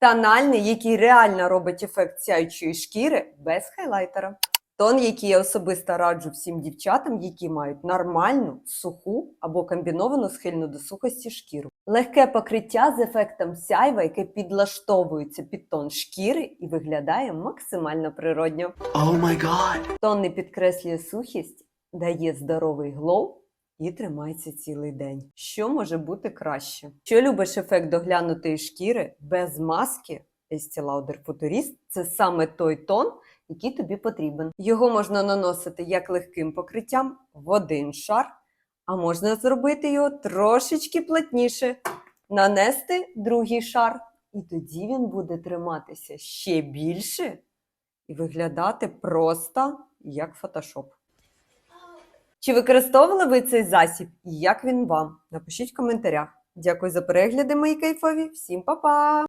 Тональний, який реально робить ефект сяючої шкіри без хайлайтера. Тон, який я особисто раджу всім дівчатам, які мають нормальну, суху або комбіновану схильну до сухості шкіру. Легке покриття з ефектом сяйва, яке підлаштовується під тон шкіри і виглядає максимально природньо. Oh my god. Тон не підкреслює сухість, дає здоровий глоу і тримається цілий день. Що може бути краще? Що любиш ефект доглянутої шкіри без маски? Estee Lauder Futurist – це саме той тон, який тобі потрібен. Його можна наносити як легким покриттям в один шар, а можна зробити його трошечки плотніше, нанести другий шар, і тоді він буде триматися ще більше і виглядати просто як фотошоп. Чи використовували ви цей засіб і як він вам? Напишіть в коментарях. Дякую за перегляди, мої кайфові. Всім па-па!